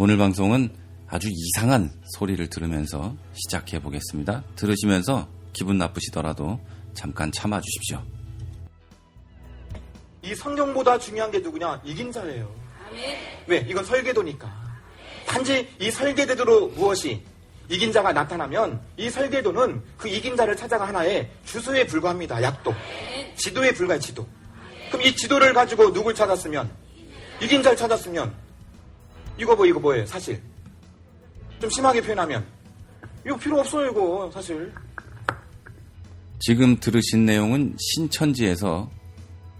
오늘 방송은 아주 이상한 소리를 들으면서 시작해 보겠습니다. 들으시면서 기분 나쁘시더라도 잠깐 참아 주십시오. 이 성경보다 중요한 게 누구냐? 이긴 자예요. 왜? 이건 설계도니까. 단지 이 설계대로 무엇이 이긴 자가 나타나면 이 설계도는 그 이긴 자를 찾아가 하나의 주소에 불과합니다. 약도. 지도에 불과해, 지도. 그럼 이 지도를 가지고 누굴 찾았으면 이긴 자를 찾았으면 이거 뭐 이거 뭐예요, 사실. 좀 심하게 표현하면 이거 필요 없어요, 이거 사실. 지금 들으신 내용은 신천지에서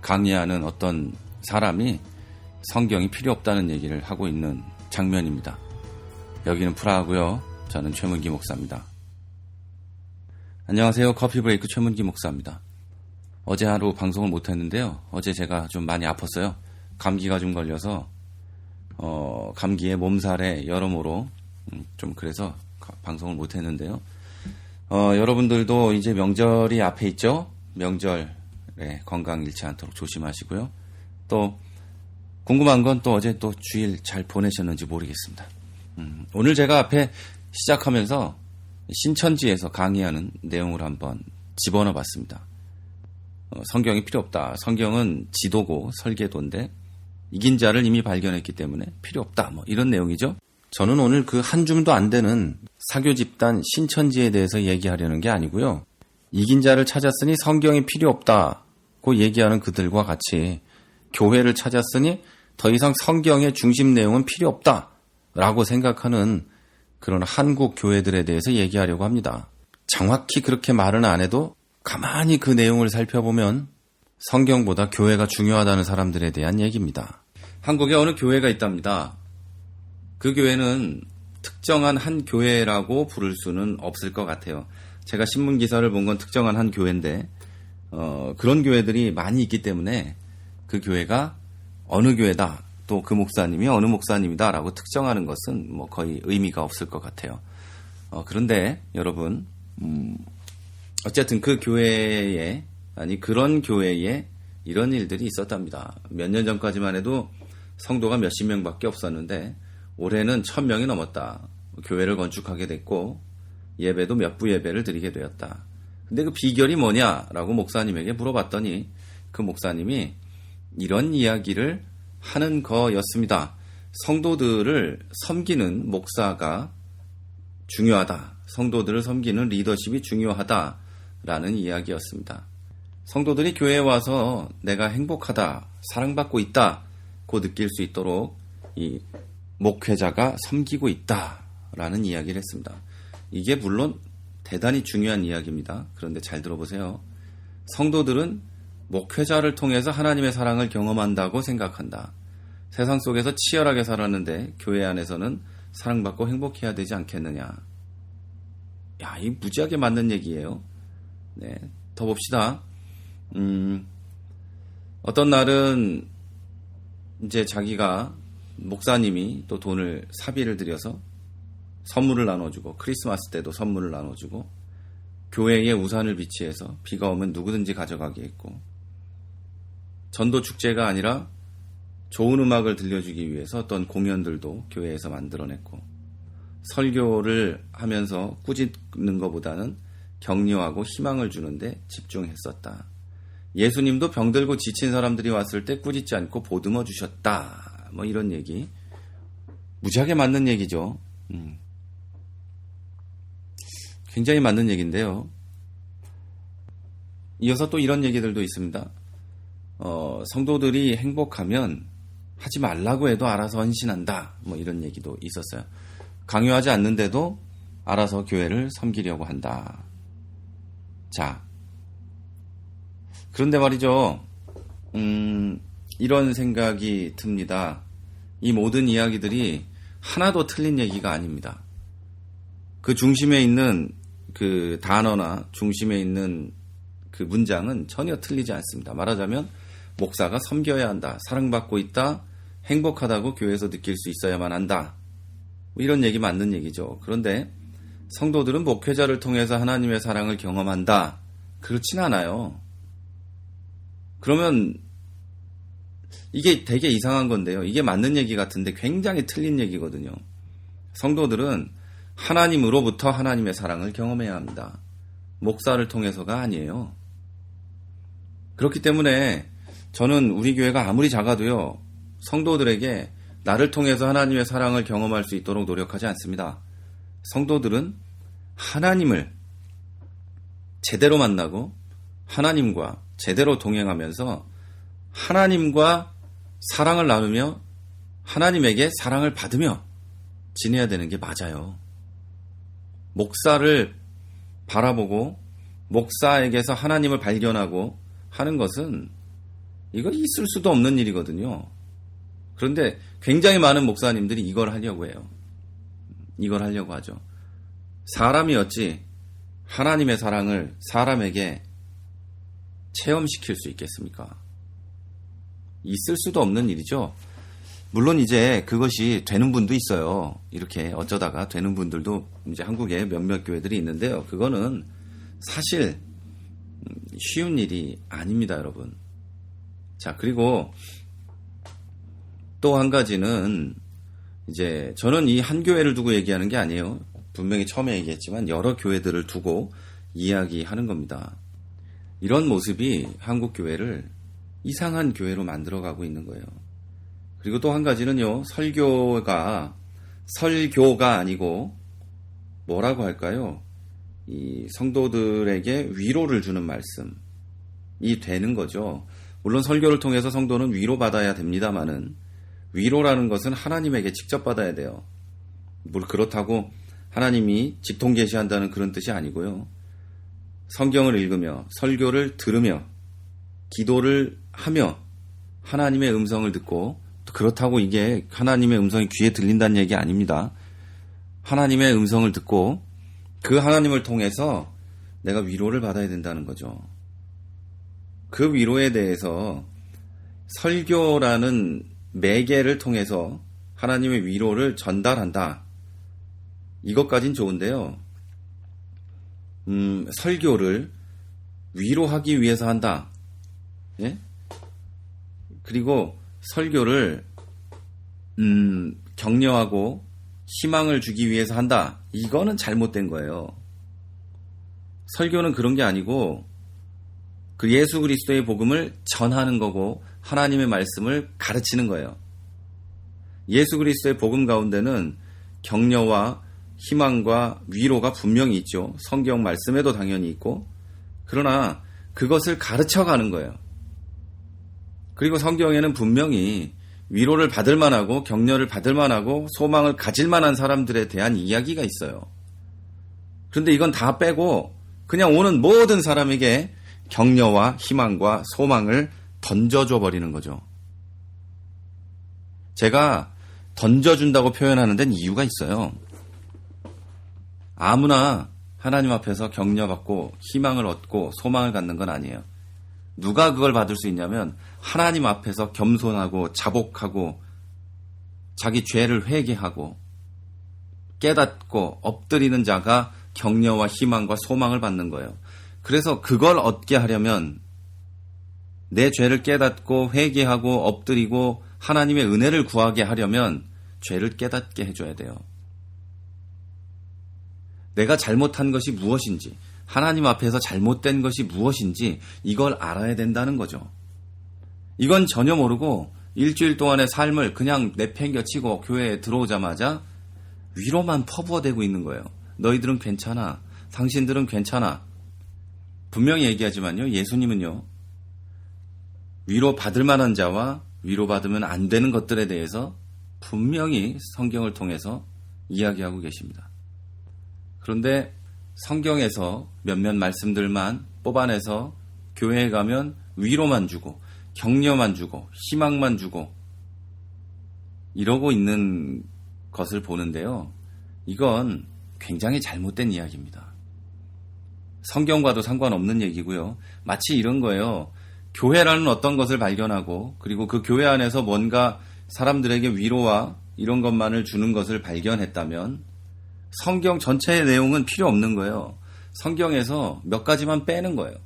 강의하는 어떤 사람이 성경이 필요 없다는 얘기를 하고 있는 장면입니다. 여기는 프라하고요. 저는 최문기 목사입니다. 안녕하세요. 커피 브레이크 최문기 목사입니다. 어제 하루 방송을 못 했는데요. 어제 제가 좀 많이 아팠어요. 감기가 좀 걸려서 어, 감기에 몸살에 여러모로 음, 좀 그래서 방송을 못 했는데요. 어, 여러분들도 이제 명절이 앞에 있죠? 명절 네, 건강 잃지 않도록 조심하시고요. 또 궁금한 건 또 어제 또 주일 잘 보내셨는지 모르겠습니다. 음, 오늘 제가 앞에 시작하면서 신천지에서 강의하는 내용을 한번 집어넣어 봤습니다. 어, 성경이 필요 없다. 성경은 지도고 설계도인데 이긴 자를 이미 발견했기 때문에 필요 없다. 뭐 이런 내용이죠. 저는 오늘 그 한 줌도 안 되는 사교 집단 신천지에 대해서 얘기하려는 게 아니고요. 이긴 자를 찾았으니 성경이 필요 없다고 얘기하는 그들과 같이 교회를 찾았으니 더 이상 성경의 중심 내용은 필요 없다라고 생각하는 그런 한국 교회들에 대해서 얘기하려고 합니다. 정확히 그렇게 말은 안 해도 가만히 그 내용을 살펴보면 성경보다 교회가 중요하다는 사람들에 대한 얘기입니다. 한국에 어느 교회가 있답니다. 그 교회는 특정한 한 교회라고 부를 수는 없을 것 같아요. 제가 신문 기사를 본 건 특정한 한 교회인데 어, 그런 교회들이 많이 있기 때문에 그 교회가 어느 교회다 또 그 목사님이 어느 목사님이다라고 특정하는 것은 뭐 거의 의미가 없을 것 같아요. 어, 그런데 여러분 음, 어쨌든 그 교회에 아니 그런 교회에 이런 일들이 있었답니다. 몇 년 전까지만 해도 성도가 몇십 명밖에 없었는데 올해는 천 명이 넘었다. 교회를 건축하게 됐고 예배도 몇 부 예배를 드리게 되었다. 근데 그 비결이 뭐냐라고 목사님에게 물어봤더니 그 목사님이 이런 이야기를 하는 거였습니다. 성도들을 섬기는 목사가 중요하다. 성도들을 섬기는 리더십이 중요하다라는 이야기였습니다. 성도들이 교회에 와서 내가 행복하다, 사랑받고 있다 고 느낄 수 있도록 이 목회자가 섬기고 있다 라는 이야기를 했습니다. 이게 물론 대단히 중요한 이야기입니다. 그런데 잘 들어보세요. 성도들은 목회자를 통해서 하나님의 사랑을 경험한다고 생각한다. 세상 속에서 치열하게 살았는데 교회 안에서는 사랑받고 행복해야 되지 않겠느냐. 야, 이 무지하게 맞는 얘기예요. 네. 더 봅시다. 음, 어떤 날은 이제 자기가 목사님이 또 돈을 사비를 들여서 선물을 나눠주고 크리스마스 때도 선물을 나눠주고 교회에 우산을 비치해서 비가 오면 누구든지 가져가게 했고 전도 축제가 아니라 좋은 음악을 들려주기 위해서 어떤 공연들도 교회에서 만들어냈고 설교를 하면서 꾸짖는 것보다는 격려하고 희망을 주는데 집중했었다. 예수님도 병들고 지친 사람들이 왔을 때 꾸짖지 않고 보듬어 주셨다. 뭐 이런 얘기. 무지하게 맞는 얘기죠. 음. 굉장히 맞는 얘기인데요. 이어서 또 이런 얘기들도 있습니다. 어, 성도들이 행복하면 하지 말라고 해도 알아서 헌신한다. 뭐 이런 얘기도 있었어요. 강요하지 않는데도 알아서 교회를 섬기려고 한다. 자, 그런데 말이죠. 음, 이런 생각이 듭니다. 이 모든 이야기들이 하나도 틀린 얘기가 아닙니다. 그 중심에 있는 그 단어나 중심에 있는 그 문장은 전혀 틀리지 않습니다. 말하자면 목사가 섬겨야 한다. 사랑받고 있다. 행복하다고 교회에서 느낄 수 있어야만 한다. 뭐 이런 얘기 맞는 얘기죠. 그런데 성도들은 목회자를 통해서 하나님의 사랑을 경험한다. 그렇진 않아요. 그러면 이게 되게 이상한 건데요. 이게 맞는 얘기 같은데 굉장히 틀린 얘기거든요. 성도들은 하나님으로부터 하나님의 사랑을 경험해야 합니다. 목사를 통해서가 아니에요. 그렇기 때문에 저는 우리 교회가 아무리 작아도요, 성도들에게 나를 통해서 하나님의 사랑을 경험할 수 있도록 노력하지 않습니다. 성도들은 하나님을 제대로 만나고 하나님과 제대로 동행하면서 하나님과 사랑을 나누며 하나님에게 사랑을 받으며 지내야 되는 게 맞아요. 목사를 바라보고 목사에게서 하나님을 발견하고 하는 것은 이거 있을 수도 없는 일이거든요. 그런데 굉장히 많은 목사님들이 이걸 하려고 해요. 이걸 하려고 하죠. 사람이 어찌 하나님의 사랑을 사람에게 체험시킬 수 있겠습니까? 있을 수도 없는 일이죠. 물론 이제 그것이 되는 분도 있어요. 이렇게 어쩌다가 되는 분들도 이제 한국에 몇몇 교회들이 있는데요. 그거는 사실 쉬운 일이 아닙니다, 여러분. 자, 그리고 또 한 가지는 이제 저는 이 한 교회를 두고 얘기하는 게 아니에요. 분명히 처음에 얘기했지만 여러 교회들을 두고 이야기하는 겁니다. 이런 모습이 한국 교회를 이상한 교회로 만들어가고 있는 거예요. 그리고 또 한 가지는요, 설교가, 설교가 아니고, 뭐라고 할까요? 이 성도들에게 위로를 주는 말씀이 되는 거죠. 물론 설교를 통해서 성도는 위로받아야 됩니다만은, 위로라는 것은 하나님에게 직접 받아야 돼요. 뭘 그렇다고 하나님이 직통 계시한다는 그런 뜻이 아니고요. 성경을 읽으며, 설교를 들으며, 기도를 하며, 하나님의 음성을 듣고, 그렇다고 이게 하나님의 음성이 귀에 들린다는 얘기 아닙니다. 하나님의 음성을 듣고 그 하나님을 통해서 내가 위로를 받아야 된다는 거죠. 그 위로에 대해서 설교라는 매개를 통해서 하나님의 위로를 전달한다. 이것까진 좋은데요. 음, 설교를 위로하기 위해서 한다. 예? 그리고 설교를 음, 격려하고 희망을 주기 위해서 한다. 이거는 잘못된 거예요. 설교는 그런 게 아니고 그 예수 그리스도의 복음을 전하는 거고 하나님의 말씀을 가르치는 거예요. 예수 그리스도의 복음 가운데는 격려와 희망과 위로가 분명히 있죠. 성경 말씀에도 당연히 있고 그러나 그것을 가르쳐 가는 거예요. 그리고 성경에는 분명히 위로를 받을 만하고 격려를 받을 만하고 소망을 가질 만한 사람들에 대한 이야기가 있어요. 그런데 이건 다 빼고 그냥 오는 모든 사람에게 격려와 희망과 소망을 던져줘 버리는 거죠. 제가 던져준다고 표현하는 데는 이유가 있어요. 아무나 하나님 앞에서 격려받고 희망을 얻고 소망을 갖는 건 아니에요. 누가 그걸 받을 수 있냐면 하나님 앞에서 겸손하고 자복하고 자기 죄를 회개하고 깨닫고 엎드리는 자가 격려와 희망과 소망을 받는 거예요. 그래서 그걸 얻게 하려면 내 죄를 깨닫고 회개하고 엎드리고 하나님의 은혜를 구하게 하려면 죄를 깨닫게 해줘야 돼요. 내가 잘못한 것이 무엇인지, 하나님 앞에서 잘못된 것이 무엇인지 이걸 알아야 된다는 거죠. 이건 전혀 모르고 일주일 동안의 삶을 그냥 내팽겨치고 교회에 들어오자마자 위로만 퍼부어대고 있는 거예요. 너희들은 괜찮아. 당신들은 괜찮아. 분명히 얘기하지만요. 예수님은요. 위로 받을 만한 자와 위로받으면 안 되는 것들에 대해서 분명히 성경을 통해서 이야기하고 계십니다. 그런데 성경에서 몇몇 말씀들만 뽑아내서 교회에 가면 위로만 주고 격려만 주고 희망만 주고 이러고 있는 것을 보는데요. 이건 굉장히 잘못된 이야기입니다. 성경과도 상관없는 얘기고요. 마치 이런 거예요. 교회라는 어떤 것을 발견하고 그리고 그 교회 안에서 뭔가 사람들에게 위로와 이런 것만을 주는 것을 발견했다면 성경 전체의 내용은 필요 없는 거예요. 성경에서 몇 가지만 빼는 거예요.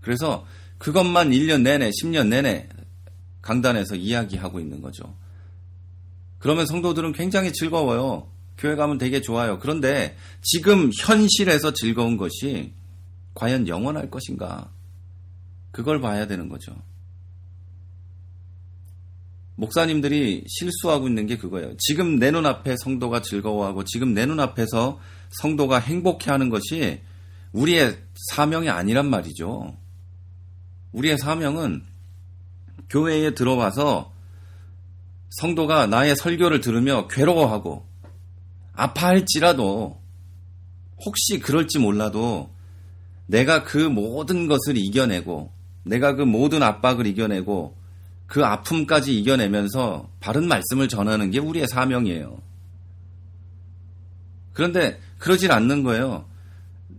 그래서 그것만 1년 내내, 10년 내내 강단에서 이야기하고 있는 거죠. 그러면 성도들은 굉장히 즐거워요. 교회 가면 되게 좋아요. 그런데 지금 현실에서 즐거운 것이 과연 영원할 것인가? 그걸 봐야 되는 거죠. 목사님들이 실수하고 있는 게 그거예요. 지금 내 눈앞에 성도가 즐거워하고 지금 내 눈앞에서 성도가 행복해 하는 것이 우리의 사명이 아니란 말이죠. 우리의 사명은 교회에 들어와서 성도가 나의 설교를 들으며 괴로워하고 아파할지라도 혹시 그럴지 몰라도 내가 그 모든 것을 이겨내고 내가 그 모든 압박을 이겨내고 그 아픔까지 이겨내면서 바른 말씀을 전하는 게 우리의 사명이에요. 그런데 그러질 않는 거예요.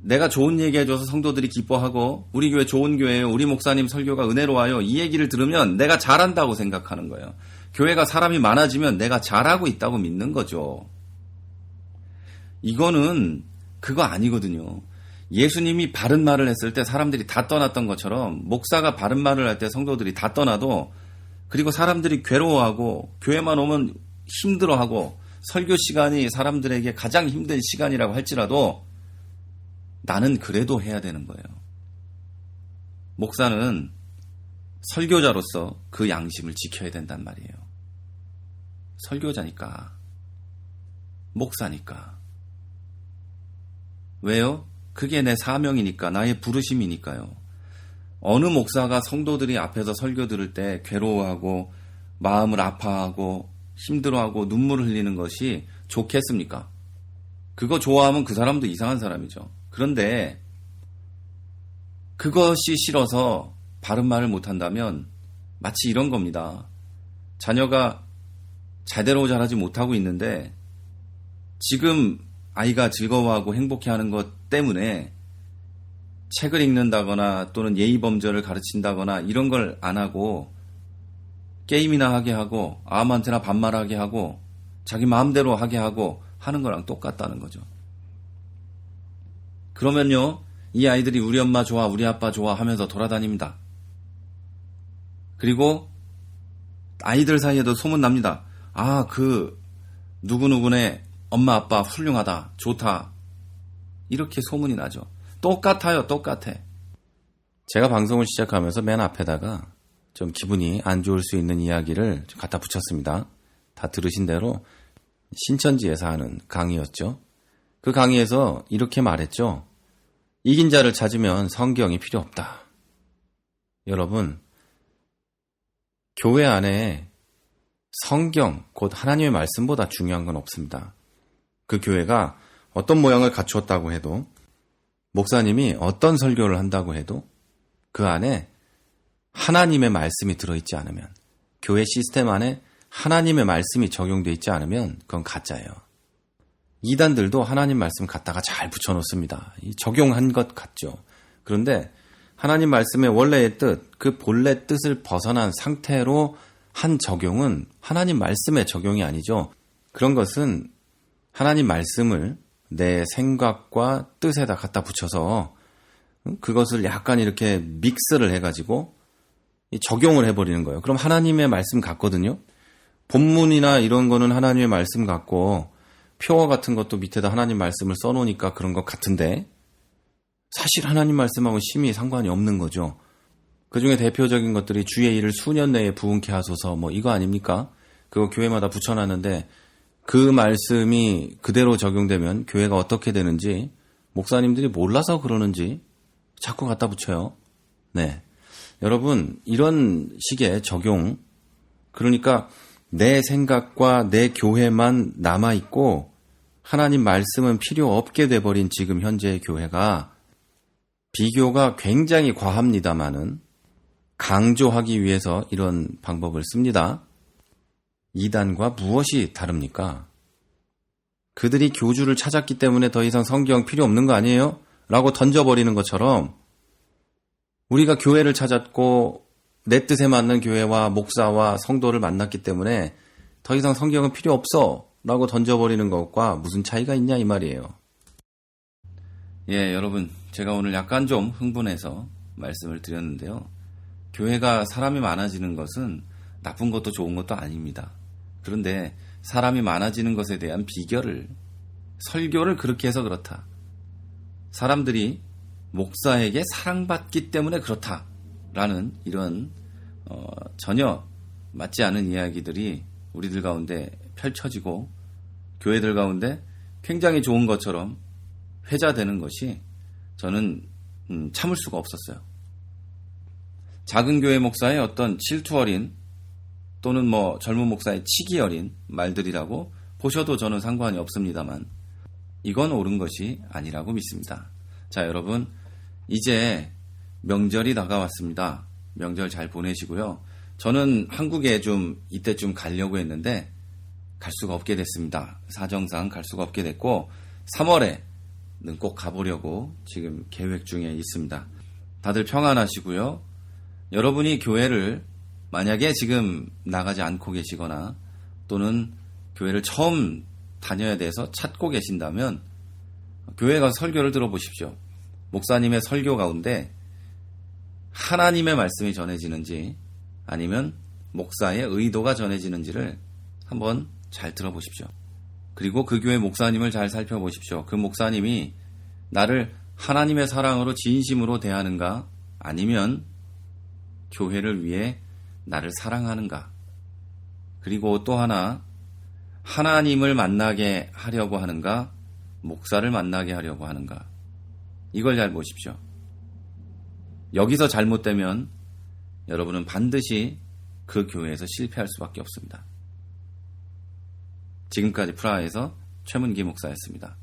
내가 좋은 얘기 해줘서 성도들이 기뻐하고 우리 교회 좋은 교회예요. 우리 목사님 설교가 은혜로워요. 이 얘기를 들으면 내가 잘한다고 생각하는 거예요. 교회가 사람이 많아지면 내가 잘하고 있다고 믿는 거죠. 이거는 그거 아니거든요. 예수님이 바른 말을 했을 때 사람들이 다 떠났던 것처럼 목사가 바른 말을 할 때 성도들이 다 떠나도 그리고 사람들이 괴로워하고 교회만 오면 힘들어하고 설교 시간이 사람들에게 가장 힘든 시간이라고 할지라도 나는 그래도 해야 되는 거예요. 목사는 설교자로서 그 양심을 지켜야 된단 말이에요. 설교자니까. 목사니까. 왜요? 그게 내 사명이니까, 나의 부르심이니까요. 어느 목사가 성도들이 앞에서 설교 들을 때 괴로워하고, 마음을 아파하고, 힘들어하고, 눈물을 흘리는 것이 좋겠습니까? 그거 좋아하면 그 사람도 이상한 사람이죠. 그런데, 그것이 싫어서 바른 말을 못한다면, 마치 이런 겁니다. 자녀가 제대로 자라지 못하고 있는데, 지금 아이가 즐거워하고 행복해하는 것 때문에 책을 읽는다거나 또는 예의 범절을 가르친다거나 이런 걸 안 하고 게임이나 하게 하고 아무한테나 반말하게 하고 자기 마음대로 하게 하고 하는 거랑 똑같다는 거죠. 그러면요, 이 아이들이 우리 엄마 좋아, 우리 아빠 좋아 하면서 돌아다닙니다. 그리고 아이들 사이에도 소문납니다. 아, 그, 누구누구네 엄마 아빠 훌륭하다, 좋다. 이렇게 소문이 나죠. 똑같아요, 똑같아. 제가 방송을 시작하면서 맨 앞에다가 좀 기분이 안 좋을 수 있는 이야기를 갖다 붙였습니다. 다 들으신 대로 신천지에서 하는 강의였죠. 그 강의에서 이렇게 말했죠. 이긴 자를 찾으면 성경이 필요 없다. 여러분, 교회 안에 성경, 곧 하나님의 말씀보다 중요한 건 없습니다. 그 교회가 어떤 모양을 갖추었다고 해도 목사님이 어떤 설교를 한다고 해도 그 안에 하나님의 말씀이 들어있지 않으면 교회 시스템 안에 하나님의 말씀이 적용되어 있지 않으면 그건 가짜예요. 이단들도 하나님 말씀 갖다가 잘 붙여놓습니다. 적용한 것 같죠. 그런데 하나님 말씀의 원래의 뜻, 그 본래 뜻을 벗어난 상태로 한 적용은 하나님 말씀의 적용이 아니죠. 그런 것은 하나님 말씀을 내 생각과 뜻에다 갖다 붙여서 그것을 약간 이렇게 믹스를 해가지고 적용을 해버리는 거예요. 그럼 하나님의 말씀 같거든요. 본문이나 이런 거는 하나님의 말씀 같고 표어 같은 것도 밑에다 하나님 말씀을 써놓으니까 그런 것 같은데 사실 하나님 말씀하고 심히 상관이 없는 거죠. 그 중에 대표적인 것들이 주의 일을 수년 내에 부흥케 하소서 뭐 이거 아닙니까? 그거 교회마다 붙여놨는데 그 말씀이 그대로 적용되면 교회가 어떻게 되는지 목사님들이 몰라서 그러는지 자꾸 갖다 붙여요. 네. 여러분, 이런 식의 적용, 그러니까 내 생각과 내 교회만 남아있고 하나님 말씀은 필요 없게 돼버린 지금 현재의 교회가 비교가 굉장히 과합니다만은 강조하기 위해서 이런 방법을 씁니다. 이단과 무엇이 다릅니까? 그들이 교주를 찾았기 때문에 더 이상 성경 필요 없는 거 아니에요? 라고 던져버리는 것처럼 우리가 교회를 찾았고 내 뜻에 맞는 교회와 목사와 성도를 만났기 때문에 더 이상 성경은 필요 없어 라고 던져버리는 것과 무슨 차이가 있냐 이 말이에요. 예, 여러분. 제가 오늘 약간 좀 흥분해서 말씀을 드렸는데요. 교회가 사람이 많아지는 것은 나쁜 것도 좋은 것도 아닙니다. 그런데 사람이 많아지는 것에 대한 비결을 설교를 그렇게 해서 그렇다. 사람들이 목사에게 사랑받기 때문에 그렇다라는 이런 어, 전혀 맞지 않은 이야기들이 우리들 가운데 펼쳐지고 교회들 가운데 굉장히 좋은 것처럼 회자되는 것이 저는 음, 참을 수가 없었어요. 작은 교회 목사의 어떤 질투 어린 또는 뭐 젊은 목사의 치기 어린 말들이라고 보셔도 저는 상관이 없습니다만 이건 옳은 것이 아니라고 믿습니다. 자, 여러분 이제 명절이 다가왔습니다. 명절 잘 보내시고요. 저는 한국에 좀 이때쯤 가려고 했는데 갈 수가 없게 됐습니다. 사정상 갈 수가 없게 됐고 3월에는 꼭 가보려고 지금 계획 중에 있습니다. 다들 평안하시고요. 여러분이 교회를 만약에 지금 나가지 않고 계시거나 또는 교회를 처음 다녀야 돼서 찾고 계신다면 교회 가서 설교를 들어보십시오. 목사님의 설교 가운데 하나님의 말씀이 전해지는지 아니면 목사의 의도가 전해지는지를 한번 잘 들어보십시오. 그리고 그 교회 목사님을 잘 살펴보십시오. 그 목사님이 나를 하나님의 사랑으로 진심으로 대하는가 아니면 교회를 위해 나를 사랑하는가. 그리고 또 하나 하나님을 만나게 하려고 하는가 목사를 만나게 하려고 하는가. 이걸 잘 보십시오. 여기서 잘못되면 여러분은 반드시 그 교회에서 실패할 수밖에 없습니다. 지금까지 프라하에서 최문기 목사였습니다.